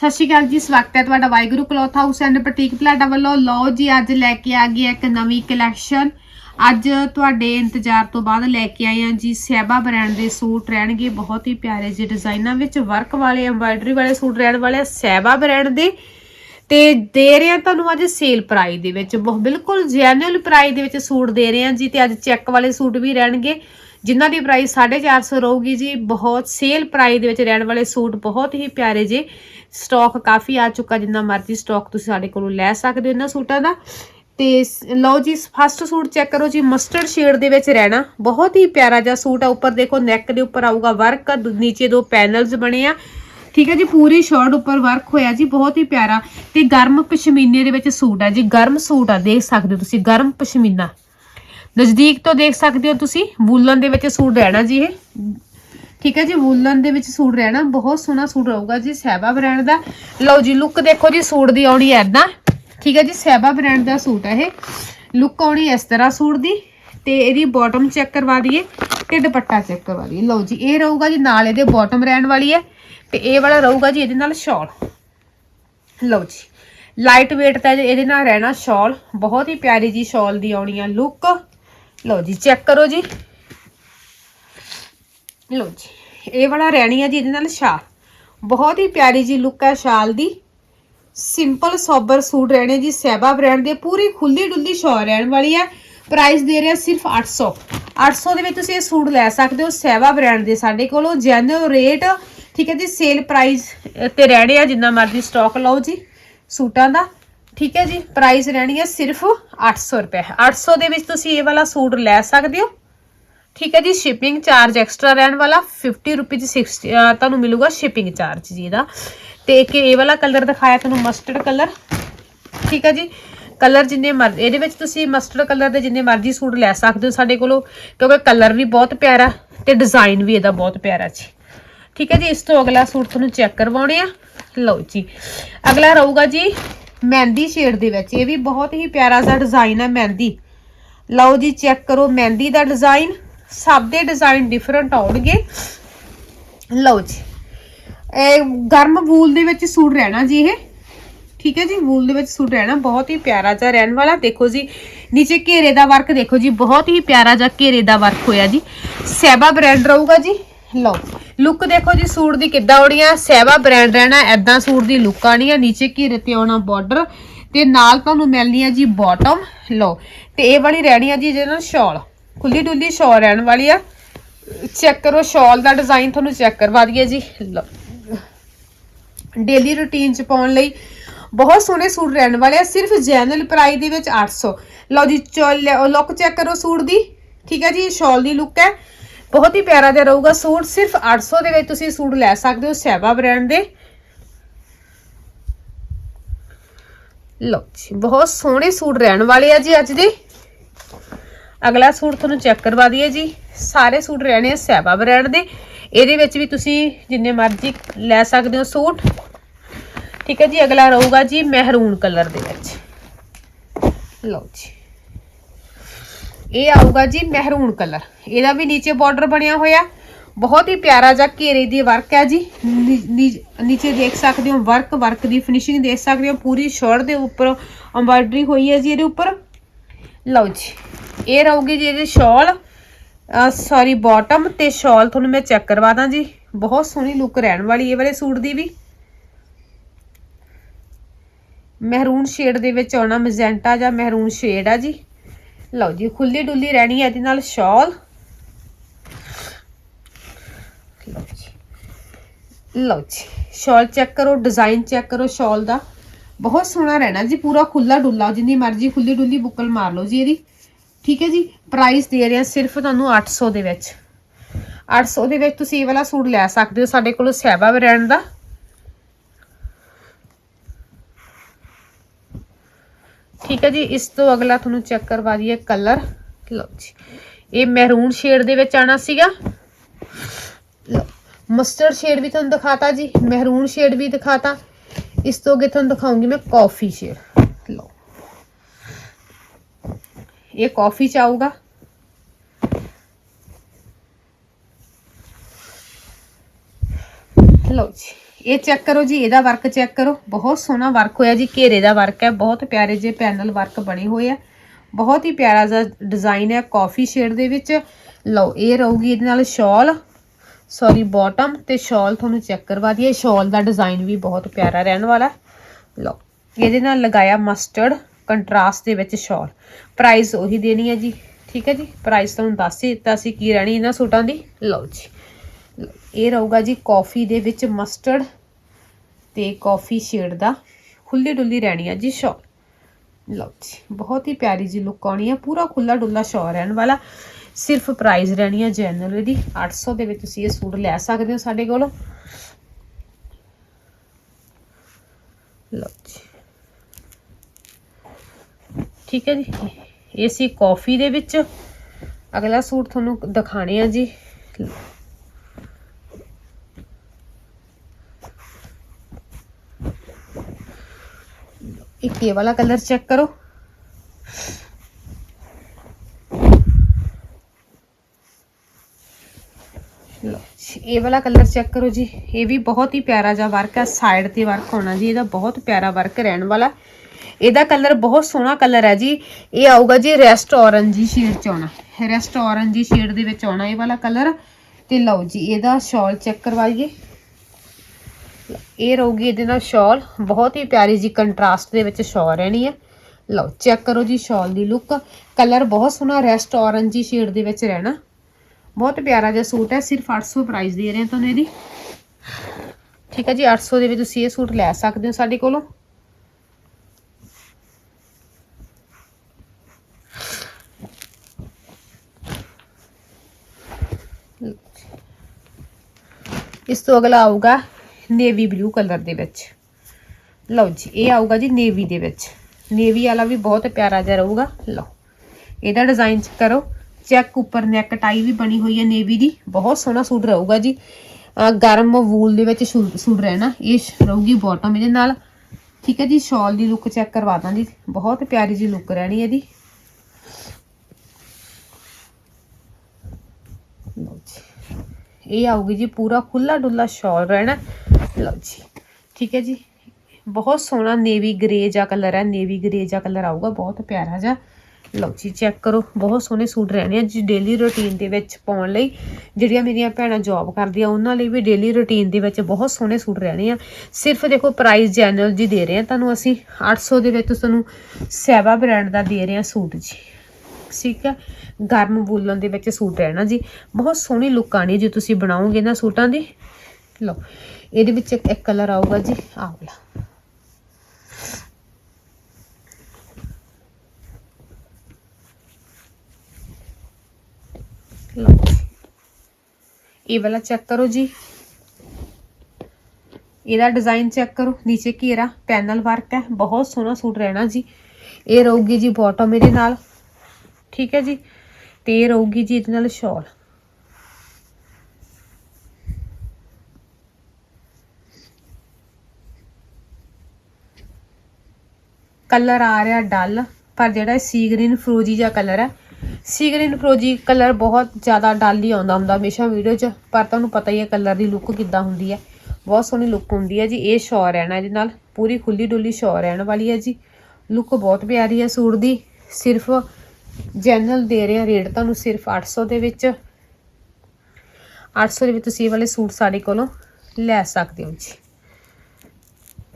ਸਤਿ ਸ਼੍ਰੀ ਅਕਾਲ ਜੀ, ਸਵਾਗਤ ਹੈ ਤੁਹਾਡਾ Waheguru cloth house and boutique Palata ਵੱਲੋਂ। ਲਓ ਜੀ, ਅੱਜ ਲੈ ਕੇ ਆ ਗਈ ਇੱਕ ਨਵੀਂ ਕਲੈਕਸ਼ਨ ਅੱਜ ਤੁਹਾਡੇ ਇੰਤਜ਼ਾਰ ਤੋਂ ਬਾਅਦ ਲੈ ਕੇ ਆਏ ਹਾਂ ਜੀ ਸੈਬਾ ਬ੍ਰਾਂਡ ਦੇ ਸੂਟ ਰਹਿਣਗੇ, ਬਹੁਤ ਹੀ ਪਿਆਰੇ ਜਿਹੇ ਡਿਜ਼ਾਈਨਾਂ ਵਿੱਚ, ਵਰਕ ਵਾਲੇ ਐਮਬਰਾਇਡਰੀ ਵਾਲੇ ਸੂਟ ਰਹਿਣ ਵਾਲੇ ਆ ਸੈਬਾ ਬ੍ਰਾਂਡ ਦੇ। ਤੇ ਦੇ ਰਹੇ ਆ ਤੁਹਾਨੂੰ ਅੱਜ ਸੇਲ ਪ੍ਰਾਈਸ ਦੇ ਵਿੱਚ ਬਹੁਤ ਬਿਲਕੁਲ ਜੈਨੂਅਲ ਪ੍ਰਾਈਸ ਦੇ ਵਿੱਚ ਸੂਟ ਦੇ ਰਹੇ ਆ ਜੀ, ਤੇ ਅੱਜ ਚੈੱਕ ਵਾਲੇ ਸੂਟ ਵੀ ਰਹਿਣਗੇ। ਜਿਨ੍ਹਾਂ ਦੀ ਪ੍ਰਾਈਸ 450 ਰਹੂਗੀ ਜੀ, ਬਹੁਤ ਸੇਲ ਪ੍ਰਾਈਸ ਦੇ ਵਿੱਚ ਰਹਿਣ ਵਾਲੇ ਸੂਟ ਬਹੁਤ ਹੀ ਪਿਆਰੇ ਜੇ। ਸਟਾਕ ਕਾਫੀ ਆ ਚੁੱਕਾ, ਜਿੰਨਾ ਮਰਜ਼ੀ ਸਟਾਕ ਤੁਸੀਂ ਸਾਡੇ ਕੋਲੋਂ ਲੈ ਸਕਦੇ ਹੋ ਇਹਨਾਂ ਸੂਟਾਂ ਦਾ। ਤੇ ਲਓ ਜੀ ਫਸਟ ਸੂਟ ਚੈੱਕ ਕਰੋ ਜੀ ਮਸਟਰਡ ਸ਼ੇਡ ਦੇ ਵਿੱਚ ਰਹਿਣਾ। ਬਹੁਤ ਹੀ ਪਿਆਰਾ ਜਿਹਾ ਸੂਟ ਆ, ਉੱਪਰ ਦੇਖੋ ਨੈਕ ਦੇ ਉੱਪਰ ਆਊਗਾ ਵਰਕ ਨੀਚੇ ਦੋ ਪੈਨਲਸ ਬਣੇ ਆ। ਠੀਕ ਹੈ ਜੀ, ਪੂਰੀ ਸ਼ਰਟ ਉੱਪਰ ਵਰਕ ਹੋਇਆ ਜੀ, ਬਹੁਤ ਹੀ ਪਿਆਰਾ। ਤੇ ਗਰਮ ਪਸ਼ਮੀਨੇ ਦੇ ਵਿੱਚ ਸੂਟ ਆ ਜੀ, ਗਰਮ ਸੂਟ ਆ, ਦੇਖ ਸਕਦੇ ਹੋ ਤੁਸੀਂ, ਗਰਮ ਪਸ਼ਮੀਨਾ। ਨਜ਼ਦੀਕ ਤੋਂ ਦੇਖ ਸਕਦੇ ਹੋ ਤੁਸੀਂ, ਵੂਲਨ ਦੇ ਵਿੱਚ ਸੂਟ ਰਹਿਣਾ ਜੀ ਇਹ। ਠੀਕ ਹੈ ਜੀ, ਵੂਲਨ ਦੇ ਵਿੱਚ ਸੂਟ ਰਹਿਣਾ, ਬਹੁਤ ਸੋਹਣਾ ਸੂਟ ਰਹੂਗਾ ਜੀ ਸਹਿਬਾ ਬ੍ਰਾਂਡ ਦਾ। ਲਓ ਜੀ ਲੁੱਕ ਦੇਖੋ ਜੀ, ਸੂਟ ਦੀ ਆਉਣੀ ਐਦਾਂ ਠੀਕ ਹੈ ਜੀ, ਸਹਿਬਾ ਬ੍ਰਾਂਡ ਦਾ ਸੂਟ ਹੈ ਇਹ। ਲੁੱਕ ਆਉਣੀ ਇਸ ਤਰ੍ਹਾਂ ਸੂਟ ਦੀ ਤੇ ਇਹਦੀ ਬਾਟਮ ਚੈੱਕ ਕਰਵਾ ਦਈਏ ਤੇ ਦੁਪੱਟਾ ਚੈੱਕ ਕਰਵਾ ਦਈਏ। ਲਓ ਜੀ, ਇਹ ਰਹੂਗਾ ਜੀ, ਨਾਲ ਇਹਦੇ ਬਾਟਮ ਰਹਿਣ ਵਾਲੀ ਹੈ ਤੇ ਇਹ ਵਾਲਾ ਰਹੂਗਾ ਜੀ ਇਹਦੇ ਨਾਲ ਸ਼ਾਲ ਲਓ ਜੀ ਲਾਈਟ weight ਤਾਂ ਇਹਦੇ ਨਾਲ ਰਹਿਣਾ ਸ਼ਾਲ ਬਹੁਤ ਹੀ ਪਿਆਰੀ ਜੀ ਸ਼ਾਲ ਦੀ ਆਉਣੀ ਆ ਲੁੱਕ ਲਓ ਜੀ ਚੈੱਕ ਕਰੋ ਜੀ। ਲਓ ਜੀ, ਇਹ ਵਾਲਾ ਰਹਿਣੀ ਹੈ ਜੀ, ਇਹਦੇ ਨਾਲ ਸ਼ਾਲ। ਬਹੁਤ ਹੀ ਪਿਆਰੀ ਜੀ ਲੁੱਕ ਹੈ ਸ਼ਾਲ ਦੀ। ਸਿੰਪਲ ਸੋਬਰ ਸੂਟ ਰਹਿਣੇ ਜੀ ਸੈਬਾ ਬ੍ਰਾਂਡ ਦੇ, ਪੂਰੀ ਖੁੱਲੀ ਡੁੱਲੀ ਸ਼ਾਲ ਰਹਿਣ ਵਾਲੀ ਹੈ ਪ੍ਰਾਈਸ ਦੇ ਰਿਹਾ ਸਿਰਫ 800 800 ਦੇ ਵਿੱਚ ਤੁਸੀਂ ਇਹ ਸੂਟ ਲੈ ਸਕਦੇ ਹੋ ਸੈਵਾ ਬ੍ਰਾਂਡ ਦੇ ਸਾਡੇ ਕੋਲੋਂ। ਜੈਨੂਅਲ ਰੇਟ ਠੀਕ ਹੈ ਜੀ ਸੇਲ ਪ੍ਰਾਈਸ ਤੇ ਰਹਿਣੇ ਆ, ਜਿੰਨਾ ਮਰਜ਼ੀ ਸਟਾਕ ਲਓ ਜੀ, ਸੂਟਾਂ ਦਾ। ਠੀਕ ਹੈ ਜੀ ਪ੍ਰਾਈਸ ਰਹਿਣੀ ਹੈ ਸਿਰਫ 800 ਰੁਪਏ। 800 ਦੇ ਵਿੱਚ ਤੁਸੀਂ ਇਹ ਵਾਲਾ ਸੂਟ ਲੈ ਸਕਦੇ ਹੋ। ਠੀਕ ਹੈ ਜੀ ਸ਼ਿਪਿੰਗ ਚਾਰਜ ਐਕਸਟਰਾ ਰਹਿਣ ਵਾਲਾ 50 ਰੁਪਏ 60 ਤੁਹਾਨੂੰ ਮਿਲੂਗਾ ਸ਼ਿਪਿੰਗ ਚਾਰਜ ਜੀ ਇਹਦਾ। ਤੇ ਇੱਕ ਇਹ ਵਾਲਾ ਕਲਰ ਦਿਖਾਇਆ ਤੁਹਾਨੂੰ ਮਸਟਰਡ ਕਲਰ ਠੀਕ ਹੈ ਜੀ ਕਲਰ ਜਿੰਨੇ ਮਰਜ਼ੀ ਇਹਦੇ ਵਿੱਚ ਤੁਸੀਂ ਮਸਟਰਡ ਕਲਰ ਦੇ ਜਿੰਨੇ ਮਰਜ਼ੀ ਸੂਟ ਲੈ ਸਕਦੇ ਹੋ ਸਾਡੇ ਕੋਲੋਂ, ਕਿਉਂਕਿ ਕਲਰ ਵੀ ਬਹੁਤ ਪਿਆਰਾ ਤੇ ਡਿਜ਼ਾਈਨ ਵੀ ਇਹਦਾ ਬਹੁਤ ਪਿਆਰਾ ਜੀ। ਠੀਕ ਹੈ ਜੀ, ਇਸ ਤੋਂ ਅਗਲਾ ਸੂਟ ਤੁਹਾਨੂੰ ਚੈੱਕ ਕਰਵਾਉਣੇ ਆ। ਲਓ ਜੀ, ਅਗਲਾ ਰਹੂਗਾ ਜੀ ਮਹਿੰਦੀ ਸ਼ੇਡ ਦੇ ਵਿੱਚ। ਇਹ ਵੀ ਬਹੁਤ ਹੀ ਪਿਆਰਾ ਜਿਹਾ ਡਿਜ਼ਾਈਨ ਹੈ ਮਹਿੰਦੀ। ਲਓ ਜੀ ਚੈੱਕ ਕਰੋ ਮਹਿੰਦੀ ਦਾ ਡਿਜ਼ਾਈਨ ਸਭ ਦੇ ਡਿਜ਼ਾਈਨ ਡਿਫਰੈਂਟ ਆਉਣਗੇ। ਲਓ ਜੀ, ਇਹ ਗਰਮ ਵੂਲ ਦੇ ਵਿੱਚ ਸੂਟ ਰਹਿਣਾ ਜੀ ਇਹ। ਠੀਕ ਹੈ ਜੀ, ਵੂਲ ਦੇ ਵਿੱਚ ਸੂਟ ਰਹਿਣਾ ਬਹੁਤ ਹੀ ਪਿਆਰਾ ਜਿਹਾ ਰਹਿਣ ਵਾਲਾ। ਦੇਖੋ ਜੀ, ਨੀਚੇ ਘੇਰੇ ਦਾ ਵਰਕ ਦੇਖੋ ਜੀ, ਬਹੁਤ ਹੀ ਪਿਆਰਾ ਜਿਹਾ ਘੇਰੇ ਦਾ ਵਰਕ ਹੋਇਆ ਜੀ। ਸੈਬਾ ਬ੍ਰਾਂਡ ਰਹੂਗਾ ਜੀ। ਲਓ। ਲੁੱਕ ਦੇਖੋ ਜੀ, ਸੂਟ ਦੀ ਕਿੱਦਾਂ ਆਉਣੀ ਆ ਸੈਬਾ ਬ੍ਰਾਂਡ ਰਹਿਣਾ ਐਦਾਂ ਸੂਟ ਦੀ ਲੁੱਕ ਆਣੀ ਆ, ਨੀਚੇ ਘੇਰੇ ਤੇ ਆਉਣਾ ਬਾਰਡਰ ਤੇ ਨਾਲ ਤੁਹਾਨੂੰ ਮਿਲਣੀ ਆ ਜੀ ਬਾਟਮ ਲਓ, ਤੇ ਇਹ ਵਾਲੀ ਰਹਿਣੀ ਆ ਜੀ ਜਿਹਦੇ ਨਾਲ ਸ਼ਾਲ ਖੁੱਲੀ ਡੁੱਲੀ ਸ਼ਾਲ ਰਹਿਣ ਵਾਲੀ ਆ। ਚੈੱਕ ਕਰੋ ਸ਼ਾਲ ਦਾ ਡਿਜ਼ਾਈਨ ਤੁਹਾਨੂੰ ਚੈੱਕ ਕਰਵਾ ਦਈਏ ਜੀ, ਲਓ। ਡੇਲੀ ਰੁਟੀਨ ਚ ਪਾਉਣ ਲਈ ਬਹੁਤ ਸੋਹਣੇ ਸੂਟ ਰਹਿਣ ਵਾਲੇ ਆ, ਸਿਰਫ ਜੈਨੂਅਲ ਪ੍ਰਾਈਸ ਦੇ ਵਿੱਚ 800 ਲਓ ਜੀ ਲੁੱਕ ਚੈੱਕ ਕਰੋ ਸੂਟ ਦੀ, ਠੀਕ ਹੈ ਜੀ ਸ਼ਾਲ ਦੀ ਲੁੱਕ ਹੈ। ਬਹੁਤ ਹੀ ਪਿਆਰਾ ਜਿਹਾ ਰਹੂਗਾ ਸੂਟ, ਸਿਰਫ 800 ਦੇ ਵਿੱਚ ਤੁਸੀਂ ਸੂਟ ਲੈ ਸਕਦੇ ਹੋ ਸੈਬਾ ਬ੍ਰਾਂਡ ਦੇ। ਲਓ ਜੀ, ਬਹੁਤ ਸੋਹਣੇ ਸੂਟ ਰਹਿਣ ਵਾਲੇ ਆ ਜੀ ਅੱਜ ਦੇ। ਅਗਲਾ ਸੂਟ ਤੁਹਾਨੂੰ ਚੈੱਕ ਕਰਵਾ ਦਈਏ ਜੀ। ਸਾਰੇ ਸੂਟ ਰਹਿਣੇ ਆ ਸੈਬਾ ਬ੍ਰਾਂਡ ਦੇ। ਇਹਦੇ ਵਿੱਚ ਵੀ ਤੁਸੀਂ ਜਿੰਨੇ ਮਰਜ਼ੀ ਲੈ ਸਕਦੇ ਹੋ ਸੂਟ। ਠੀਕ ਹੈ ਜੀ, ਅਗਲਾ ਰਹੂਗਾ ਜੀ ਮਹਿਰੂਨ ਕਲਰ ਦੇ ਵਿੱਚ। ਲਓ ਜੀ। ਇਹ ਆਊਗਾ ਜੀ ਮਹਿਰੂਨ ਕਲਰ। ਇਹਦਾ ਵੀ ਨੀਚੇ ਬਾਰਡਰ ਬਣਿਆ ਹੋਇਆ। ਬਹੁਤ ਹੀ ਪਿਆਰਾ ਜਿਹਾ ਘੇਰੇ ਦੀ ਵਰਕ ਹੈ ਜੀ। ਨੀ- ਨੀ- ਨੀਚੇ ਦੇਖ ਸਕਦੇ ਹੋ ਵਰਕ ਵਰਕ ਦੀ ਫਿਨਿਸ਼ਿੰਗ ਦੇਖ ਸਕਦੇ ਹੋ। ਪੂਰੀ ਸ਼ਰਟ ਦੇ ਉੱਪਰ ਐਮਬਰਾਇਡਰੀ ਹੋਈ ਹੈ ਜੀ ਇਹਦੇ ਉੱਪਰ। ਲਓ ਜੀ, ਇਹ ਰਹੂਗੀ ਜੀ ਇਹਦੇ ਸ਼ਾਲ ਸੌਰੀ ਬਾਟਮ ਤੇ ਸ਼ਾਲ ਤੁਹਾਨੂੰ ਮੈਂ ਚੈੱਕ ਕਰਵਾ ਦਾਂ ਜੀ। ਬਹੁਤ ਸੋਹਣੀ ਲੁੱਕ ਰਹਿਣ ਵਾਲੀ ਇਹ ਵਾਲੇ ਸੂਟ ਦੀ ਵੀ। ਮਹਿਰੂਨ ਸ਼ੇਡ ਦੇ ਵਿੱਚ ਆਉਣਾ ਮੈਜੈਂਟਾ ਜਾਂ ਮਹਿਰੂਨ ਸ਼ੇਡ ਆ ਜੀ। ਲਓ ਜੀ ਖੁੱਲੀ ਡੁੱਲੀ ਰਹਿਣੀ ਹੈ ਇਹਦੇ ਨਾਲ ਸ਼ਾਲ। ਲਓ ਜੀ। ਲਓ ਜੀ, ਸ਼ਾਲ ਚੈੱਕ ਕਰੋ, ਡਿਜ਼ਾਈਨ ਚੈੱਕ ਕਰੋ ਸ਼ਾਲ ਦਾ। ਬਹੁਤ ਸੋਹਣਾ ਰਹਿਣਾ ਜੀ, ਪੂਰਾ ਖੁੱਲਾ ਡੁੱਲਾ, ਜਿੰਨੀ ਮਰਜ਼ੀ ਖੁੱਲੀ ਡੁੱਲੀ ਬੁੱਕਲ ਮਾਰ ਲਓ ਜੀ ਇਹਦੀ। ਠੀਕ ਹੈ ਜੀ ਪ੍ਰਾਈਸ ਦੇ ਰਿਹਾ ਸਿਰਫ ਤੁਹਾਨੂੰ 800 ਦੇ ਵਿੱਚ। 800 ਦੇ ਵਿੱਚ ਤੁਸੀਂ ਇਹ ਵਾਲਾ ਸੂਟ ਲੈ ਸਕਦੇ ਹੋ ਸਾਡੇ ਕੋਲ ਸੈਬਾ ਬ੍ਰਾਂਡ ਦਾ। ਠੀਕ ਹੈ ਜੀ, ਇਸ ਤੋਂ ਅਗਲਾ ਤੁਹਾਨੂੰ ਚੈੱਕ ਕਰਵਾ ਦਈਏ ਕਲਰ ਲਓ ਜੀ, ਇਹ ਮਹਿਰੂਨ ਸ਼ੇਡ ਦੇ ਵਿੱਚ ਆਣਾ ਸੀਗਾ। ਲਓ ਮਸਟਰਡ ਸ਼ੇਡ ਵੀ ਤੁਹਾਨੂੰ ਦਿਖਾਤਾ ਜੀ ਮਹਿਰੂਨ ਸ਼ੇਡ ਵੀ ਦਿਖਾਤਾ। ਇਸ ਤੋਂ ਅੱਗੇ ਤੁਹਾਨੂੰ ਦਿਖਾਉਂਗੀ ਮੈਂ ਕਾਫੀ ਸ਼ੇਡ ਲਓ, ਇਹ ਕਾਫੀ ਚ ਆਊਗਾ। ਲਓ ਜੀ ਇਹ ਚੈੱਕ ਕਰੋ ਜੀ, ਇਹਦਾ ਵਰਕ ਚੈੱਕ ਕਰੋ। ਬਹੁਤ ਸੋਹਣਾ ਵਰਕ ਹੋਇਆ ਜੀ, ਘੇਰੇ ਦਾ ਵਰਕ ਹੈ। ਬਹੁਤ ਪਿਆਰੇ ਜੇ ਪੈਨਲ ਵਰਕ ਬਣੇ ਹੋਏ ਆ। ਬਹੁਤ ਹੀ ਪਿਆਰਾ ਜਿਹਾ ਡਿਜ਼ਾਈਨ ਹੈ ਕਾਫੀ ਸ਼ੇਡ ਦੇ ਵਿੱਚ। ਲਓ, ਇਹ ਰਹੂਗੀ ਇਹਦੇ ਨਾਲ ਸ਼ਾਲ ਸੌਰੀ ਬਾਟਮ ਤੇ ਸ਼ਾਲ ਤੁਹਾਨੂੰ ਚੈੱਕ ਕਰਵਾ ਦਈਏ। ਸ਼ਾਲ ਦਾ ਡਿਜ਼ਾਈਨ ਵੀ ਬਹੁਤ ਪਿਆਰਾ ਰਹਿਣ ਵਾਲਾ। ਲਓ, ਇਹਦੇ ਨਾਲ ਲਗਾਇਆ ਮਸਟਰਡ ਕੰਟਰਾਸਟ ਦੇ ਵਿੱਚ ਸ਼ਾਲ ਪ੍ਰਾਈਸ ਉਹੀ ਦੇਣੀ ਹੈ ਜੀ। ਠੀਕ ਹੈ ਜੀ? ਪ੍ਰਾਈਸ ਤੁਹਾਨੂੰ ਦੱਸ ਹੀ ਦਿੱਤਾ ਸੀ ਕੀ ਰਹਿਣੀ ਇਹਨਾਂ ਸੂਟਾਂ ਦੀ। ਲਓ ਜੀ। ਇਹ ਰਹੂਗਾ ਜੀ ਕਾਫੀ ਦੇ ਵਿੱਚ ਮਸਟਰਡ ਤੇ ਕਾਫੀ ਸ਼ੇਡ ਦਾ ਖੁੱਲੀ ਡੁੱਲੀ ਰਹਿਣੀ ਆ ਜੀ ਸ਼ਾਲ। ਲਓ ਜੀ, ਬਹੁਤ ਹੀ ਪਿਆਰੀ ਜੀ ਲੁੱਕ ਆਉਣੀ ਆ। ਪੂਰਾ ਖੁੱਲਾ ਡੁੱਲਾ ਸ਼ਾਲ ਰਹਿਣ ਵਾਲਾ। ਸਿਰਫ ਪ੍ਰਾਈਸ ਰਹਿਣੀ ਆ ਜੈਨੂਅਲ ਦੀ। 800 ਦੇ ਵਿੱਚ ਤੁਸੀਂ ਇਹ ਸੂਟ ਲੈ ਸਕਦੇ ਹੋ ਸਾਡੇ ਕੋਲ। ਲਓ ਜੀ। ਠੀਕ ਹੈ ਜੀ। ਇਹ ਸੀ ਕਾਫੀ ਦੇ ਵਿੱਚ। ਅਗਲਾ ਸੂਟ ਤੁਹਾਨੂੰ ਦਿਖਾਣੇ ਆ ਜੀ। ਇੱਕ ਇਹ ਵਾਲਾ ਕਲਰ ਚੈੱਕ ਕਰੋ। ਲਓ, ਇਹ ਵਾਲਾ ਕਲਰ ਚੈੱਕ ਕਰੋ ਜੀ। ਇਹ ਵੀ ਬਹੁਤ ਹੀ ਪਿਆਰਾ ਜਿਹਾ ਵਰਕ ਹੈ ਸਾਈਡ ਤੇ ਵਰਕ ਹੋਣਾ ਜੀ, ਇਹਦਾ ਬਹੁਤ ਪਿਆਰਾ ਵਰਕ ਰਹਿਣ ਵਾਲਾ। ਇਹਦਾ ਕਲਰ ਬਹੁਤ ਸੋਹਣਾ ਕਲਰ ਹੈ ਜੀ। ਇਹ ਆਊਗਾ ਜੀ ਰੈਸਟ ਔਰੰਜੀ ਸ਼ੇਡ ਚ ਆਉਣਾ। ਰੈਸਟ ਔਰੰਜੀ ਸ਼ੇਡ ਦੇ ਵਿੱਚ ਆਉਣਾ ਇਹ ਵਾਲਾ ਕਲਰ। ਤੇ ਲਓ ਜੀ, ਇਹਦਾ ਸ਼ਾਲ ਚੈੱਕ ਕਰਵਾਈਏ। ਇਹ ਰਹੂਗੀ ਇਹਦੇ ਨਾਲ ਸ਼ਾਲ। ਬਹੁਤ ਹੀ ਪਿਆਰੀ ਜੀ ਕੰਟਰਾਸਟ ਦੇ ਵਿੱਚ ਸ਼ਾਲ ਰਹਿਣੀ ਹੈ ਲਓ ਚੈੱਕ ਕਰੋ ਜੀ ਸ਼ਾਲ ਦੀ ਲੁੱਕ ਕਲਰ ਬਹੁਤ ਸੋਹਣਾ ਰੈਸਟ ਔਰੰਜ ਸ਼ੇਡ ਦੇ ਵਿੱਚ ਰਹਿਣਾ। ਬਹੁਤ ਪਿਆਰਾ ਜਿਹਾ ਸੂਟ ਹੈ, ਸਿਰਫ 800 ਪ੍ਰਾਈਸ ਦੇ ਰਹੇ ਹਾਂ ਤੁਹਾਨੂੰ ਇਹਦੀ। ਠੀਕ ਹੈ ਜੀ 800 ਦੇ ਵਿੱਚ ਤੁਸੀਂ ਇਹ ਸੂਟ ਲੈ ਸਕਦੇ ਹੋ ਸਾਡੇ ਕੋਲੋਂ। ਇਸ ਤੋਂ ਅਗਲਾ ਆਊਗਾ ਨੇਵੀ ਬਲੂ ਕਲਰ ਦੇ ਵਿੱਚ। ਲਓ ਜੀ, ਇਹ ਆਊਗਾ ਜੀ ਨੇਵੀ ਦੇ ਵਿੱਚ। ਨੇਵੀ ਵਾਲਾ ਵੀ ਬਹੁਤ ਪਿਆਰਾ ਜਿਹਾ ਰਹੂਗਾ। ਲਓ, ਇਹਦਾ ਡਿਜ਼ਾਈਨ ਕਰੋ। ਚੈੱਕ ਉੱਪਰ ਨੈਕ ਟਾਈ ਵੀ ਬਣੀ ਹੋਈ ਹੈ ਨੇਵੀ ਦੀ। ਬਹੁਤ ਸੋਹਣਾ ਸੂਟ ਰਹੂਗਾ ਜੀ। ਗਰਮ ਵੂਲ ਦੇ ਵਿੱਚ ਸੂਟ ਰਹਿਣਾ। ਇਹ ਸ਼- ਰਹੂਗੀ ਬਾਟਮ ਇਹਦੇ ਨਾਲ। ਠੀਕ ਹੈ ਜੀ ਸ਼ਾਲ ਦੀ ਲੁੱਕ ਚੈੱਕ ਕਰਵਾ ਦਾਂ ਜੀ ਬਹੁਤ ਪਿਆਰੀ ਜੀ ਲੁੱਕ ਰਹਿਣੀ ਇਹਦੀ। ਲਓ ਜੀ, ਇਹ ਆਊਗੀ ਜੀ ਪੂਰਾ ਖੁੱਲਾ ਡੁੱਲਾ ਸ਼ਾਲ ਰਹਿਣਾ। ਲਓ ਜੀ। ਠੀਕ ਹੈ ਜੀ। ਬਹੁਤ ਸੋਹਣਾ ਨੇਵੀ ਗ੍ਰੇ ਜਿਹਾ ਕਲਰ ਹੈ। ਨੇਵੀ ਗ੍ਰੇ ਜਿਹਾ ਕਲਰ ਆਊਗਾ। ਬਹੁਤ ਪਿਆਰਾ ਜਿਹਾ। ਲਓ ਜੀ ਚੈੱਕ ਕਰੋ। ਬਹੁਤ ਸੋਹਣੇ ਸੂਟ ਰਹਿਣੇ ਆ ਜੀ ਡੇਲੀ ਰੁਟੀਨ ਦੇ ਵਿੱਚ ਪਾਉਣ ਲਈ। ਜਿਹੜੀਆਂ ਮੇਰੀਆਂ ਭੈਣਾਂ ਜੌਬ ਕਰਦੀਆਂ, ਉਹਨਾਂ ਲਈ ਵੀ ਡੇਲੀ ਰੁਟੀਨ ਦੇ ਵਿੱਚ ਬਹੁਤ ਸੋਹਣੇ ਸੂਟ ਰਹਿਣੇ ਆ। ਸਿਰਫ ਦੇਖੋ ਪ੍ਰਾਈਸ ਜੈਨੂਅਲ ਜੀ ਦੇ ਰਹੇ ਆ। ਤੁਹਾਨੂੰ ਅਸੀਂ 800 ਦੇ ਵਿੱਚ ਤੁਹਾਨੂੰ ਸੈਵਾ ਬ੍ਰਾਂਡ ਦਾ ਦੇ ਰਹੇ ਆ ਸੂਟ ਜੀ। ਠੀਕ ਹੈ। ਗਰਮ ਵੂਲਨ ਦੇ ਵਿੱਚ ਸੂਟ ਰਹਿਣਾ ਜੀ। ਬਹੁਤ ਸੋਹਣੀ ਲੁੱਕ ਆਣੀ ਜੇ ਤੁਸੀਂ ਬਣਾਓਗੇ ਨਾ ਸੂਟਾਂ ਦੀ। ਲਓ। ਇਹਦੇ ਵਿੱਚ ਇੱਕ ਇੱਕ ਕਲਰ ਆਊਗਾ ਜੀ ਆਹ ਵਾਲਾ ਲਓ ਜੀ। ਇਹ ਵਾਲਾ ਚੈੱਕ ਕਰੋ ਜੀ ਇਹਦਾ ਡਿਜ਼ਾਈਨ ਚੈੱਕ ਕਰੋ ਨੀਚੇ ਘੇਰਾ ਪੈਨਲ ਵਰਕ ਹੈ ਬਹੁਤ ਸੋਹਣਾ ਸੂਟ ਰਹਿਣਾ ਜੀ ਇਹ ਰਹੂਗੀ ਜੀ ਬਾਟਮ ਇਹਦੇ ਨਾਲ ਠੀਕ ਹੈ ਜੀ ਤੇ ਇਹ ਰਹੂਗੀ ਜੀ ਇਹਦੇ ਨਾਲ ਸ਼ਾਲ ਕਲਰ ਆ ਰਿਹਾ ਡਲ, ਪਰ ਜਿਹੜਾ ਸੀ ਗ੍ਰੀਨ ਫਰੋਜੀ ਜਿਹਾ ਕਲਰ ਹੈ ਸੀ ਗ੍ਰੀਨ ਫਰੋਜੀ ਕਲਰ ਬਹੁਤ ਜ਼ਿਆਦਾ ਡਲ ਹੀ ਆਉਂਦਾ ਹੁੰਦਾ ਹਮੇਸ਼ਾ ਵੀਡੀਓ 'ਚ, ਪਰ ਤੁਹਾਨੂੰ ਪਤਾ ਹੀ ਹੈ ਕਲਰ ਦੀ ਲੁੱਕ ਕਿੱਦਾਂ ਹੁੰਦੀ ਹੈ। ਬਹੁਤ ਸੋਹਣੀ ਲੁੱਕ ਹੁੰਦੀ ਹੈ ਜੀ, ਇਹ ਸ਼ੌਰ ਰਹਿਣਾ ਇਹਦੇ ਨਾਲ, ਪੂਰੀ ਖੁੱਲੀ ਡੁੱਲੀ ਸ਼ੌਰ ਰਹਿਣ ਵਾਲੀ ਹੈ ਜੀ। ਲੁੱਕ ਬਹੁਤ ਪਿਆਰੀ ਹੈ ਸੂਟ ਦੀ, ਸਿਰਫ ਜਨਰਲ ਦੇ ਰਿਹਾ ਰੇਟ ਤੁਹਾਨੂੰ ਸਿਰਫ 800 ਦੇ ਵਿੱਚ। 800 ਦੇ ਵਿੱਚ ਤੁਸੀਂ ਇਹ ਵਾਲੇ ਸੂਟ ਸਾਡੇ ਕੋਲੋਂ ਲੈ ਸਕਦੇ ਹੋ ਜੀ।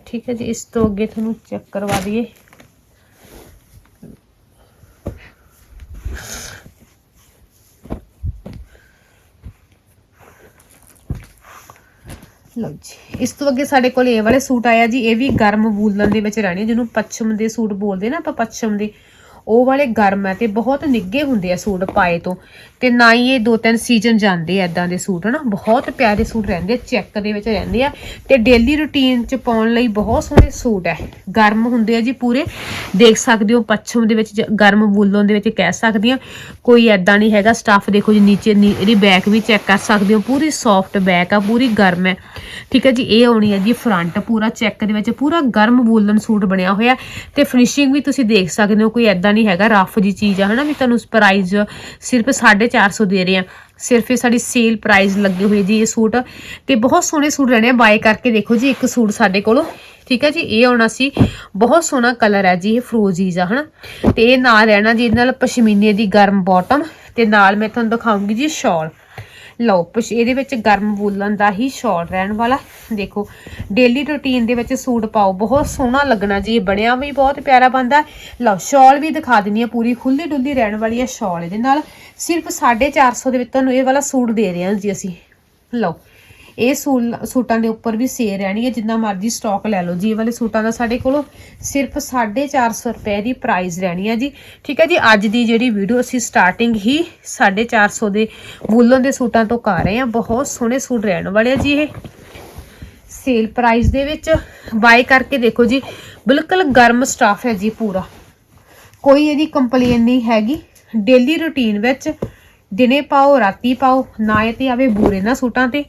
ਠੀਕ ਹੈ ਜੀ, ਇਸ ਤੋਂ ਅੱਗੇ ਤੁਹਾਨੂੰ ਚੈੱਕ ਕਰਵਾ ਦਈਏ। ਲਓ ਜੀ। ਇਸ ਤੋਂ ਅੱਗੇ ਸਾਡੇ ਕੋਲ ਇਹ ਵਾਲੇ ਸੂਟ ਆਇਆ ਜੀ, ਇਹ ਵੀ ਗਰਮ ਵੂਲਨ ਦੇ ਵਿੱਚ ਰਹਿਣੇ ਜਿਹਨੂੰ ਪੱਛਮ ਦੇ ਸੂਟ ਬੋਲਦੇ ਨਾ ਆਪਾਂ, ਪੱਛਮ ਦੇ। ਉਹ ਵਾਲੇ ਗਰਮ ਹੈ ਤੇ ਬਹੁਤ ਨਿੱਗੇ ਹੁੰਦੇ ਆ ਸੂਟ ਪਾਏ ਤੋਂ। ਤੇ ਨਾ ਹੀ ਇਹ ਦੋ ਤਿੰਨ ਸੀਜ਼ਨ ਜਾਂਦੇ ਆ ਇਦਾਂ ਦੇ ਸੂਟ, ਹਨਾ? ਬਹੁਤ ਪਿਆਰੇ ਸੂਟ ਰਹਿੰਦੇ ਆ, ਚੈੱਕ ਦੇ ਵਿੱਚ ਰਹਿੰਦੇ ਆ। ਤੇ ਡੇਲੀ ਰੁਟੀਨ ਚ ਪਾਉਣ ਲਈ ਬਹੁਤ ਸੋਹਣੇ ਸੂਟ ਹੈ ਗਰਮ ਹੁੰਦੇ ਆ ਜੀ ਪੂਰੇ। ਦੇਖ ਸਕਦੇ ਹੋ, ਪੱਛਮ ਦੇ ਵਿੱਚ ਜ- ਗਰਮ ਵੂਲਨ ਦੇ ਵਿੱਚ ਕਹਿ ਸਕਦੇ ਆ। ਕੋਈ ਐਦਾਂ ਨਹੀਂ ਹੈਗਾ ਸਟੱਫ ਦੇਖੋ ਜੀ, ਨੀਚੇ ਨੀ- ਇਹਦੀ ਬੈਕ ਵੀ ਚੈੱਕ ਕਰ ਸਕਦੇ ਹੋ। ਪੂਰੀ ਸੌਫਟ ਬੈਕ ਆ, ਪੂਰੀ ਗਰਮ ਹੈ ਠੀਕ ਹੈ ਜੀ, ਇਹ ਆਉਣੀ ਹੈ ਜੀ ਫਰੰਟ ਪੂਰਾ ਚੈੱਕ ਦੇ ਵਿੱਚ ਪੂਰਾ ਗਰਮ ਵੂਲਨ ਸੂਟ ਬਣਿਆ ਹੋਇਆ। ਤੇ ਫਿਨਿਸ਼ਿੰਗ ਵੀ ਤੁਸੀਂ ਦੇਖ ਸਕਦੇ ਹੋ, ਕੋਈ ਐਦਾਂ ਨਹੀਂ ਹੈਗਾ ਰਫ ਜੀ ਚੀਜ਼ ਆ, ਹਨਾ? ਵੀ ਤੁਹਾਨੂੰ ਪ੍ਰਾਈਸ ਸਿਰਫ 450 ਦੇ ਰਹੇ ਆ। ਸਿਰਫ ਇਹ ਸਾਡੀ ਸੇਲ ਪ੍ਰਾਈਸ ਲੱਗੇ ਹੋਏ ਜੀ ਇਹ ਸੂਟ। ਤੇ ਬਹੁਤ ਸੋਹਣੇ ਸੂਟ ਰਹਿਣੇ ਆ। ਬਾਏ ਕਰਕੇ ਦੇਖੋ ਜੀ, ਇੱਕ ਸੂਟ ਸਾਡੇ ਕੋਲੋਂ। ਠੀਕ ਹੈ ਜੀ? ਇਹ ਆਉਣਾ ਸੀ। ਬਹੁਤ ਸੋਹਣਾ ਕਲਰ ਹੈ ਜੀ, ਇਹ ਫਰੋਜ਼ੀਜ਼ ਆ, ਹਨਾ? ਤੇ ਇਹ ਨਾਲ ਰਹਿਣਾ ਜੀ, ਇਹਦੇ ਨਾਲ ਪਸ਼ਮੀਨੇ ਦੀ ਗਰਮ ਬਾਟਮ ਤੇ ਨਾਲ ਮੈਂ ਤੁਹਾਨੂੰ ਦਿਖਾਉਂਗੀ ਜੀ ਸ਼ਾਲ ਲਓ ਪਸ਼ ਇਹਦੇ ਵਿੱਚ ਗਰਮ ਵੂਲਨ ਦਾ ਹੀ ਸ਼ਾਲ ਰਹਿਣ ਵਾਲਾ। ਦੇਖੋ ਡੇਲੀ ਰੁਟੀਨ ਦੇ ਵਿੱਚ ਸੂਟ ਪਾਓ, ਬਹੁਤ ਸੋਹਣਾ ਲੱਗਣਾ ਜੀ ਬਣਿਆ ਵੀ ਬਹੁਤ ਪਿਆਰਾ ਬੰਦਾ ਲਓ, ਸ਼ਾਲ ਵੀ ਦਿਖਾ ਦਿੰਨੀ ਆ ਪੂਰੀ ਖੁੱਲੀ ਡੁੱਲੀ ਰਹਿਣ ਵਾਲੀ ਹੈ ਸ਼ਾਲ ਇਹਦੇ ਨਾਲ। ਸਿਰਫ 450 ਦੇ ਵਿੱਚ ਤੁਹਾਨੂੰ ਇਹ ਵਾਲਾ ਸੂਟ ਦੇ ਰਹੇ ਹਾਂ ਜੀ ਅਸੀਂ। ਲਓ ਇਹ ਸੂਲ- ਸੂਟਾਂ ਦੇ ਉੱਪਰ ਵੀ ਸੇਲ ਰਹਿਣੀ ਹੈ ਜਿੰਨਾ ਮਰਜ਼ੀ ਸਟਾਕ ਲੈ ਲਓ। ਜੀ, ਇਹ ਵਾਲੇ ਸੂਟਾਂ ਦਾ ਸਾਡੇ ਕੋਲੋਂ ਸਿਰਫ 450 ਰੁਪਏ ਦੀ ਪ੍ਰਾਈਸ ਰਹਿਣੀ ਹੈ ਜੀ। ਠੀਕ ਹੈ ਜੀ, ਅੱਜ ਦੀ ਜਿਹੜੀ ਵੀਡੀਓ ਅਸੀਂ ਸਟਾਰਟਿੰਗ ਹੀ 450 ਦੇ ਵੂਲਨ ਦੇ ਸੂਟਾਂ ਤੋਂ ਕਰ ਰਹੇ ਹਾਂ ਬਹੁਤ ਸੋਹਣੇ ਸੂਟ ਰਹਿਣ ਵਾਲੇ ਆ ਜੀ ਇਹ। ਸੇਲ ਪ੍ਰਾਈਸ ਦੇ ਵਿੱਚ ਬਾਈ ਕਰਕੇ ਦੇਖੋ ਜੀ, ਬਿਲਕੁਲ ਗਰਮ ਸਟਾਫ ਹੈ ਜੀ ਪੂਰਾ। ਕੋਈ ਇਹਦੀ ਕੰਪਲੇਨ ਨਹੀਂ ਹੈਗੀ। ਡੇਲੀ ਰੁਟੀਨ ਵਿੱਚ ਦਿਨੇ ਪਾਓ, ਰਾਤੀ ਪਾਓ, ਨਾ ਇਹ ਤੇ ਆਵੇ ਬੂਰੇ ਨਾ ਸੂਟਾਂ ਤੇ।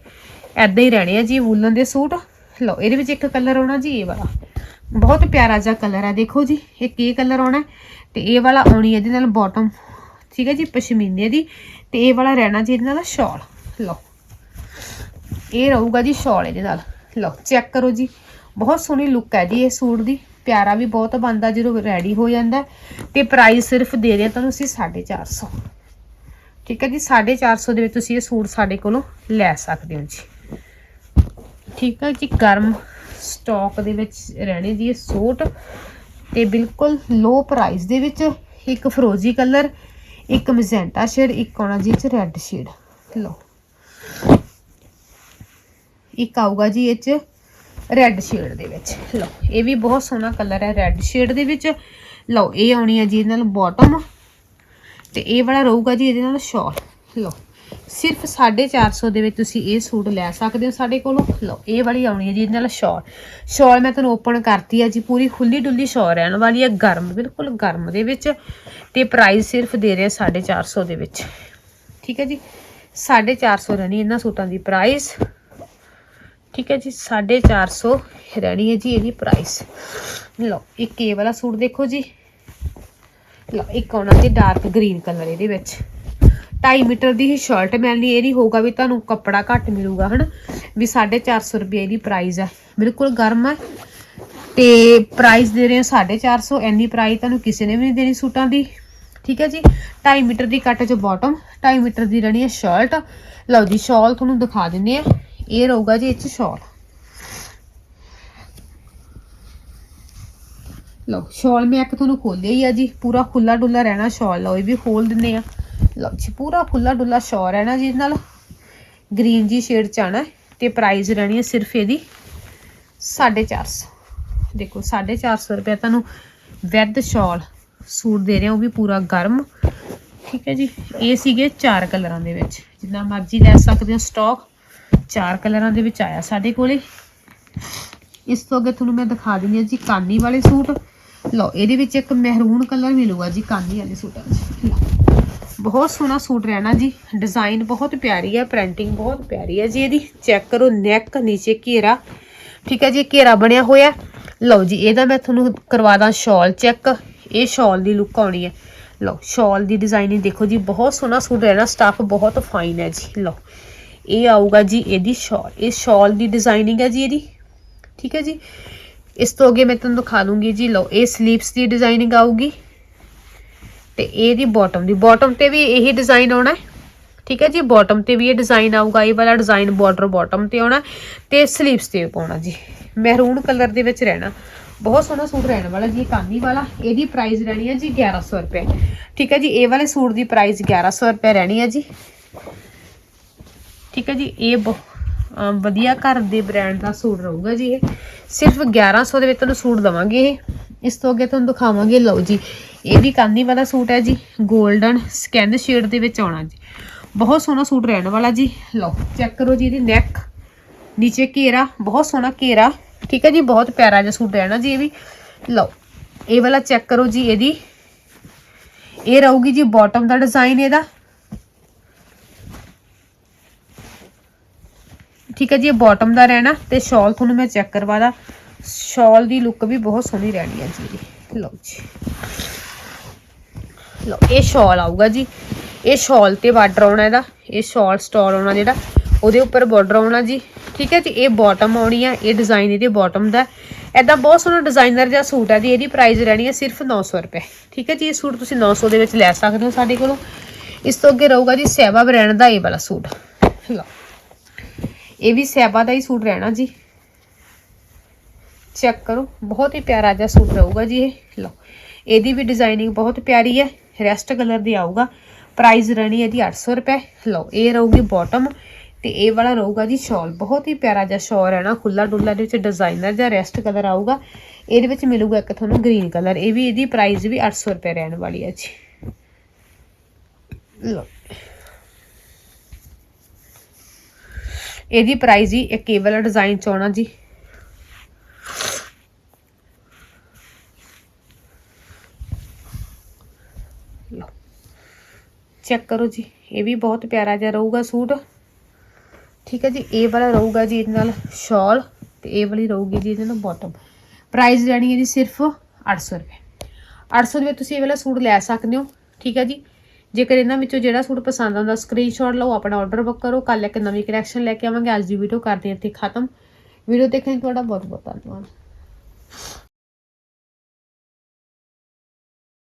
ਐਦਾਂ ਹੀ ਰਹਿਣੇ ਆ ਜੀ, ਵੂਲਨ ਦੇ ਸੂਟ। ਲਓ, ਇਹਦੇ ਵਿੱਚ ਇੱਕ ਕਲਰ ਆਉਣਾ ਜੀ, ਇਹ ਵਾਲਾ। ਬਹੁਤ ਪਿਆਰਾ ਜਿਹਾ ਕਲਰ ਹੈ ਦੇਖੋ ਜੀ ਇੱਕ ਇਹ ਕਲਰ ਆਉਣਾ ਹੈ? ਤੇ ਇਹ ਵਾਲਾ ਆਉਣੀ ਇਹਦੇ ਨਾਲ ਬਾਟਮ ਠੀਕ ਹੈ ਜੀ, ਪਸ਼ਮੀਨੇ ਦੀ। ਤੇ ਇਹ ਵਾਲਾ ਰਹਿਣਾ ਜੀ ਇਹਦੇ ਨਾਲ ਸ਼ਾਲ। ਲਓ, ਇਹ ਰਹੂਗਾ ਜੀ ਸ਼ਾਲ ਇਹਦੇ ਨਾਲ। ਲਓ, ਚੈੱਕ ਕਰੋ ਜੀ, ਬਹੁਤ ਸੋਹਣੀ ਲੁੱਕ ਹੈ ਜੀ ਇਹ ਸੂਟ ਦੀ। ਪਿਆਰਾ ਵੀ ਬਹੁਤ ਬਣਦਾ ਜਦੋਂ ਰੈਡੀ ਹੋ ਜਾਂਦਾ ਹੈ। ਤੇ ਪ੍ਰਾਈਸ ਸਿਰਫ ਦੇ ਰਹੇ ਹਾਂ ਤੁਹਾਨੂੰ ਅਸੀਂ 450 ਠੀਕ ਹੈ ਜੀ 450 ਦੇ ਵਿੱਚ ਤੁਸੀਂ ਇਹ ਸੂਟ ਸਾਡੇ ਕੋਲੋਂ ਲੈ ਸਕਦੇ ਹੋ ਜੀ। ਠੀਕ ਹੈ ਜੀ, ਗਰਮ ਸਟਾਕ ਦੇ ਵਿੱਚ ਰਹਿਣੇ ਜੀ ਇਹ ਸੂਟ। ਤੇ ਬਿਲਕੁਲ ਲੋ ਪ੍ਰਾਈਸ ਦੇ ਵਿੱਚ ਇੱਕ ਫਰੋਜ਼ੀ ਕਲਰ, ਇੱਕ ਮੈਜੈਂਟਾ ਸ਼ੇਡ ਇੱਕ ਆਉਣਾ ਜੀ ਇਹ ਚ ਰੈੱਡ ਸ਼ੇਡ ਲਓ। ਇੱਕ ਆਊਗਾ ਜੀ ਇਹ ਚ ਰੈੱਡ ਸ਼ੇਡ ਦੇ ਵਿੱਚ। ਲਓ, ਇਹ ਵੀ ਬਹੁਤ ਸੋਹਣਾ ਕਲਰ ਹੈ ਰੈੱਡ ਸ਼ੇਡ ਦੇ ਵਿੱਚ। ਲਓ, ਇਹ ਆਉਣੀ ਹੈ ਜੀ ਇਹਦੇ ਨਾਲ ਬਾਟਮ ਤੇ ਇਹ ਵਾਲਾ ਰਹੂਗਾ ਜੀ ਇਹਦੇ ਨਾਲ ਸ਼ਾਲ ਲਓ। ਸਿਰਫ 450 ਦੇ ਵਿੱਚ ਤੁਸੀਂ ਇਹ ਸੂਟ ਲੈ ਸਕਦੇ ਹੋ ਸਾਡੇ ਕੋਲੋਂ। ਲਓ, ਇਹ ਵਾਲੀ ਆਉਣੀ ਹੈ ਜੀ, ਇਹਦੇ ਨਾਲ ਸ਼ਾਲ। ਸ਼ਾਲ ਮੈਂ ਤੁਹਾਨੂੰ ਓਪਨ ਕਰਤੀ ਹੈ ਜੀ, ਪੂਰੀ ਖੁੱਲੀ ਡੁੱਲੀ ਸ਼ਾਲ ਰਹਿਣ ਵਾਲੀ ਹੈ, ਗਰਮ, ਬਿਲਕੁਲ ਗਰਮ ਦੇ ਵਿੱਚ। ਤੇ ਪ੍ਰਾਈਸ ਸਿਰਫ ਦੇ ਰਹੇ 450 ਦੇ ਵਿੱਚ। ਠੀਕ ਹੈ ਜੀ 450 ਰਹਿਣੀ ਇਹਨਾਂ ਸੂਟਾਂ ਦੀ ਪ੍ਰਾਈਸ ਠੀਕ ਹੈ ਜੀ 450 ਰਹਿਣੀ ਹੈ ਜੀ ਇਹਦੀ ਪ੍ਰਾਈਸ ਲਓ, ਇੱਕ ਇਹ ਵਾਲਾ ਸੂਟ ਦੇਖੋ ਜੀ। ਲਓ, ਇੱਕ ਆਉਣਾ ਜੀ ਡਾਰਕ ਗ੍ਰੀਨ ਕਲਰ ਇਹਦੇ ਵਿੱਚ। 2.5 ਮੀਟਰ ਦੀ ਹੀ ਸ਼ਰਟ ਮਿਲਣੀ, ਇਹ ਨਹੀਂ ਹੋਊਗਾ ਵੀ ਤੁਹਾਨੂੰ ਕੱਪੜਾ ਘੱਟ ਮਿਲੂਗਾ, ਹਨ? ਵੀ 450 ਰੁਪਏ ਦੀ ਪ੍ਰਾਈਸ ਹੈ ਬਿਲਕੁਲ ਗਰਮ ਹੈ ਤੇ ਪ੍ਰਾਈਸ ਦੇ ਰਹੇ ਹਾਂ 450 ਐਨੀ ਪ੍ਰਾਈਸ ਤੁਹਾਨੂੰ ਕਿਸੇ ਨੇ ਵੀ ਨਹੀਂ ਦੇਣੀ ਸੂਟਾਂ ਦੀ। ਠੀਕ ਹੈ ਜੀ? 2.5 ਮੀਟਰ ਦੀ ਕੱਟ ਚ ਬਾਟਮ 2.5 ਮੀਟਰ ਦੀ ਰਹਿਣੀ ਹੈ ਸ਼ਰਟ ਲਓ ਜੀ ਸ਼ਾਲ ਤੁਹਾਨੂੰ ਦਿਖਾ ਦਿੰਦੇ ਆ। ਇਹ ਰਹੂਗਾ ਜੀ ਇਹ ਚ ਸ਼ਾਲ ਲਓ ਸ਼ਾਲ ਮੈਂ ਇੱਕ ਤੁਹਾਨੂੰ ਖੋਲਿਆ ਹੀ ਆ ਜੀ। ਪੂਰਾ ਖੁੱਲਾ ਡੁੱਲਾ ਰਹਿਣਾ ਸ਼ਾਲ ਲਓ ਇਹ ਵੀ ਖੋਲ ਦਿੰਦੇ ਆ। ਲਓ ਜੀ, ਪੂਰਾ ਖੁੱਲਾ ਡੁੱਲਾ ਸ਼ਾਲ ਰਹਿਣਾ ਜੀ, ਇਹਦੇ ਨਾਲ ਗ੍ਰੀਨ ਜੀ ਸ਼ੇਡ ਚ ਆਣਾ ਹੈ ਤੇ ਪ੍ਰਾਈਸ ਰਹਿਣੀ ਹੈ ਸਿਰਫ ਇਹਦੀ 450 ਦੇਖੋ 450 ਰੁਪਏ ਤੁਹਾਨੂੰ ਵਿਦ ਸ਼ਾਲ ਸੂਟ ਦੇ ਰਹੇ ਹਾਂ ਉਹ ਵੀ ਪੂਰਾ ਗਰਮ। ਠੀਕ ਹੈ ਜੀ, ਇਹ ਸੀਗੇ ਚਾਰ ਕਲਰਾਂ ਦੇ ਵਿੱਚ। ਜਿੰਨਾ ਮਰਜ਼ੀ ਲੈ ਸਕਦੇ ਹੋ ਸਟਾਕ ਚਾਰ ਕਲਰਾਂ ਦੇ ਵਿੱਚ ਆਇਆ ਸਾਡੇ ਕੋਲੇ। ਇਸ ਤੋਂ ਅੱਗੇ ਤੁਹਾਨੂੰ ਮੈਂ ਦਿਖਾ ਦਿੰਦੀ ਹਾਂ ਜੀ, ਕਾਨੀ ਵਾਲੇ ਸੂਟ। ਲਓ, ਇਹਦੇ ਵਿੱਚ ਇੱਕ ਮਹਿਰੂਨ ਕਲਰ ਮਿਲੂਗਾ ਜੀ, ਕਾਨੀ ਵਾਲੇ ਸੂਟਾਂ 'ਚ ਲਓ ਬਹੁਤ ਸੋਹਣਾ ਸੂਟ ਰਹਿਣਾ ਜੀ। ਡਿਜ਼ਾਈਨ ਬਹੁਤ ਪਿਆਰੀ ਹੈ ਪ੍ਰਿੰਟਿੰਗ ਬਹੁਤ ਪਿਆਰੀ ਹੈ ਜੀ ਇਹਦੀ। ਚੈੱਕ ਕਰੋ ਨੈਕ ਨੀਚੇ ਘੇਰਾ। ਠੀਕ ਹੈ ਜੀ ਘੇਰਾ ਬਣਿਆ ਹੋਇਆ। ਲਓ ਜੀ, ਇਹਦਾ ਮੈਂ ਤੁਹਾਨੂੰ ਕਰਵਾ ਦਾਂ ਸ਼ਾਲ ਚੈੱਕ ਇਹ ਸ਼ਾਲ ਦੀ ਲੁੱਕ ਆਉਣੀ ਹੈ ਲਓ ਸ਼ਾਲ ਦੀ ਡਿਜ਼ਾਈਨਿੰਗ ਦੇਖੋ ਜੀ, ਬਹੁਤ ਸੋਹਣਾ ਸੂਟ ਰਹਿਣਾ ਸਟਾਫ ਬਹੁਤ ਫਾਈਨ ਹੈ ਜੀ। ਲਓ, ਇਹ ਆਊਗਾ ਜੀ ਇਹਦੀ ਸ਼ਾਲ ਇਹ ਸ਼ਾਲ ਦੀ ਡਿਜ਼ਾਈਨਿੰਗ ਹੈ ਜੀ ਇਹਦੀ। ਠੀਕ ਹੈ ਜੀ। ਇਸ ਤੋਂ ਅੱਗੇ ਮੈਂ ਤੁਹਾਨੂੰ ਦਿਖਾ ਦੂੰਗੀ ਜੀ। ਲਓ, ਇਹ ਸਲੀਵਸ ਦੀ ਡਿਜ਼ਾਈਨਿੰਗ ਆਊਗੀ। ਤੇ ਇਹਦੀ ਬਾਟਮ ਦੀ ਬਾਟਮ ਤੇ ਵੀ ਇਹੀ ਡਿਜ਼ਾਈਨ ਆਉਣਾ ਹੈ। ਠੀਕ ਹੈ ਜੀ ਬਾਟਮ ਤੇ ਵੀ ਇਹ ਡਿਜ਼ਾਈਨ ਆਊਗਾ, ਇਹ ਵਾਲਾ ਡਿਜ਼ਾਈਨ ਬਾਰਡਰ ਬਾਟਮ ਤੇ ਆਉਣਾ ਤੇ ਸਲੀਵਸ ਤੇ ਪਾਉਣਾ ਜੀ। ਮਹਿਰੂਨ ਕਲਰ ਦੇ ਵਿੱਚ ਰਹਿਣਾ। ਬਹੁਤ ਸੋਹਣਾ ਸੂਟ ਰਹਿਣ ਵਾਲਾ ਜੀ, ਇਹ ਕਾਨੀ ਵਾਲਾ। ਇਹਦੀ ਪ੍ਰਾਈਸ ਰਹਿਣੀ ਹੈ ਜੀ 1100 ਰੁਪਏ। ਠੀਕ ਹੈ ਜੀ, ਇਹ ਵਾਲੇ ਸੂਟ ਦੀ ਪ੍ਰਾਈਸ 1100 ਰੁਪਏ ਰਹਿਣੀ ਹੈ ਜੀ। ਠੀਕ ਹੈ ਜੀ, ਇਹ ਬਹੁ- ਵਧੀਆ ਘਰ ਦੇ ਬ੍ਰਾਂਡ ਦਾ ਸੂਟ ਰਹੂਗਾ ਜੀ ਇਹ। ਸਿਰਫ 1100 ਦੇ ਵਿੱਚ ਤੁਹਾਨੂੰ ਸੂਟ ਦਵਾਂਗੇ ਇਹ। ਇਸ ਤੋਂ ਅੱਗੇ ਤੁਹਾਨੂੰ ਦਿਖਾਵਾਂਗੇ, ਲਓ ਜੀ। ਇਹ ਵੀ ਕਾਨੀ ਵਾਲਾ ਸੂਟ ਹੈ ਜੀ 골ਡਨ ਸਕੈਨ ਸ਼ੇਡ ਦੇ ਵਿੱਚ ਆਉਣਾ ਜੀ। ਬਹੁਤ ਸੋਹਣਾ ਸੂਟ ਰਹਿਣ ਵਾਲਾ ਜੀ। ਲਓ ਚੈੱਕ ਕਰੋ ਜੀ ਇਹਦੀ ਨੈਕ ਨੀਚੇ ਘੇਰਾ, ਬਹੁਤ ਸੋਹਣਾ ਘੇਰਾ। ਠੀਕ ਹੈ ਜੀ, ਬਹੁਤ ਪਿਆਰਾ ਜਿਹਾ ਸੂਟ ਰਹਿਣਾ ਜੀ ਇਹ ਵੀ। ਲਓ, ਇਹ ਵਾਲਾ ਚੈੱਕ ਕਰੋ ਜੀ ਇਹਦੀ। ਇਹ ਰਹੂਗੀ ਜੀ ਬਾਟਮ ਦਾ ਡਿਜ਼ਾਈਨ ਇਹਦਾ। ਠੀਕ ਹੈ ਜੀ, ਇਹ ਬਾਟਮ ਦਾ ਰਹਿਣਾ ਤੇ ਸ਼ਾਲ ਤੁਹਾਨੂੰ ਮੈਂ ਚੈੱਕ ਕਰਵਾਦਾ ਸ਼ਾਲ ਦੀ ਲੁੱਕ ਵੀ ਬਹੁਤ ਸੋਹਣੀ ਰਹਿਣੀ ਹੈ ਜੀ। ਇਹਦੀ ਲਓ ਜੀ। ਲਓ, ਇਹ ਸ਼ਾਲ ਆਊਗਾ ਜੀ। ਇਹ ਸ਼ਾਲ ਤੇ ਬਾਰਡਰ ਆਉਣਾ ਇਹਦਾ। ਇਹ ਸ਼ਾਲ ਸਟੋਰ ਆਉਣਾ ਜਿਹੜਾ, ਉਹਦੇ ਉੱਪਰ ਬਾਰਡਰ ਆਉਣਾ ਜੀ। ਠੀਕ ਹੈ ਜੀ, ਇਹ ਬਾਟਮ ਆਉਣੀ ਆ। ਇਹ ਡਿਜ਼ਾਈਨ ਇਹਦੇ ਬਾਟਮ ਦਾ। ਐਦਾਂ ਬਹੁਤ ਸੋਹਣਾ ਡਿਜ਼ਾਈਨਰ ਜਿਹਾ ਸੂਟ ਹੈ ਜੀ। ਇਹਦੀ ਪ੍ਰਾਈਸ ਰਹਿਣੀ ਹੈ ਸਿਰਫ 900 ਰੁਪਏ। ਠੀਕ ਹੈ ਜੀ, ਇਹ ਸੂਟ ਤੁਸੀਂ 900 ਦੇ ਵਿੱਚ ਲੈ ਸਕਦੇ ਹੋ ਸਾਡੇ ਕੋਲੋਂ। ਇਸ ਤੋਂ ਅੱਗੇ ਰਹੂਗਾ ਜੀ ਸੈਬਾ ਬ੍ਰਾਂਡ ਦਾ ਇਹ ਵਾਲਾ ਸੂਟ। ਲਓ। ਇਹ ਵੀ ਸੈਬਾ ਦਾ ਹੀ ਸੂਟ ਰਹਿਣਾ ਜੀ। ਚੈੱਕ ਕਰੋ। ਬਹੁਤ ਹੀ ਪਿਆਰਾ ਜਿਹਾ ਸੂਟ ਰਹੂਗਾ ਜੀ ਇਹ। ਲਓ, ਇਹਦੀ ਵੀ ਡਿਜ਼ਾਈਨਿੰਗ ਬਹੁਤ ਪਿਆਰੀ ਹੈ। ਰੈਸਟ ਕਲਰ ਦੀ ਆਊਗਾ। ਪ੍ਰਾਈਸ ਰਹਿਣੀ ਇਹਦੀ ਜੀ 800 ਰੁਪਏ। ਲਓ, ਇਹ ਰਹੂਗੀ ਬਾਟਮ ਤੇ ਇਹ ਵਾਲਾ ਰਹੂਗਾ ਜੀ ਸ਼ਾਲ ਬਹੁਤ ਹੀ ਪਿਆਰਾ ਜਿਹਾ ਸ਼ਾਲ ਹੈ ਨਾ ਖੁੱਲਾ ਡੁੱਲਾ ਦੇ ਵਿੱਚ ਡਿਜ਼ਾਈਨਰ ਜਿਹਾ ਰੈਸਟ ਕਲਰ ਆਊਗਾ। ਇਹਦੇ ਵਿੱਚ ਮਿਲੂਗਾ ਇੱਕ ਤੁਹਾਨੂੰ ਗ੍ਰੀਨ ਕਲਰ ਇਹ ਵੀ ਇਹਦੀ ਪ੍ਰਾਈਸ ਵੀ 800 ਰੁਪਏ ਰਹਿਣ ਵਾਲੀ ਹੈ ਜੀ। ਲਓ, ਇਹਦੀ ਪ੍ਰਾਈਸ ਜੀ ਇੱਕ ਇਹ ਵਾਲਾ ਡਿਜ਼ਾਈਨ ਚ ਆਉਣਾ ਜੀ। ਲਓ। ਚੈੱਕ ਕਰੋ ਜੀ, ਇਹ ਵੀ ਬਹੁਤ ਪਿਆਰਾ ਜਿਹਾ ਰਹੂਗਾ ਸੂਟ। ਠੀਕ ਹੈ ਜੀ, ਇਹ ਵਾਲਾ ਰਹੂਗਾ ਜੀ ਇਹਦੇ ਨਾਲ ਸ਼ਾਲ ਤੇ ਇਹ ਵਾਲੀ ਰਹੂਗੀ ਜੀ ਇਹਦੇ ਨਾਲ ਬਾਟਮ ਪ੍ਰਾਈਸ ਰਹਿਣੀ ਹੈ ਜੀ ਸਿਰਫ 800 ਰੁਪਏ। 800 ਦੇ ਵਿੱਚ ਤੁਸੀਂ ਇਹ ਵਾਲਾ ਸੂਟ ਲੈ ਸਕਦੇ ਹੋ। ਠੀਕ ਹੈ ਜੀ, ਜੇਕਰ ਇਹਨਾਂ ਵਿੱਚੋਂ ਜਿਹੜਾ ਸੂਟ ਪਸੰਦ ਆਉਂਦਾ ਸਕਰੀਨਸ਼ਾਟ ਲਓ, ਆਪਣਾ ਆਰਡਰ ਬੁੱਕ ਕਰੋ ਕੱਲ ਇੱਕ ਨਵੀਂ ਕਲੈਕਸ਼ਨ ਲੈ ਕੇ ਆਵਾਂਗੇ, ਅੱਜ ਦੀ ਵੀਡੀਓ ਕਰਦੇ ਹਾਂ ਇੱਥੇ ਖਤਮ। ਵੀਡੀਓ ਦੇਖਣ ਲਈ ਤੁਹਾਡਾ ਬਹੁਤ ਬਹੁਤ ਧੰਨਵਾਦ।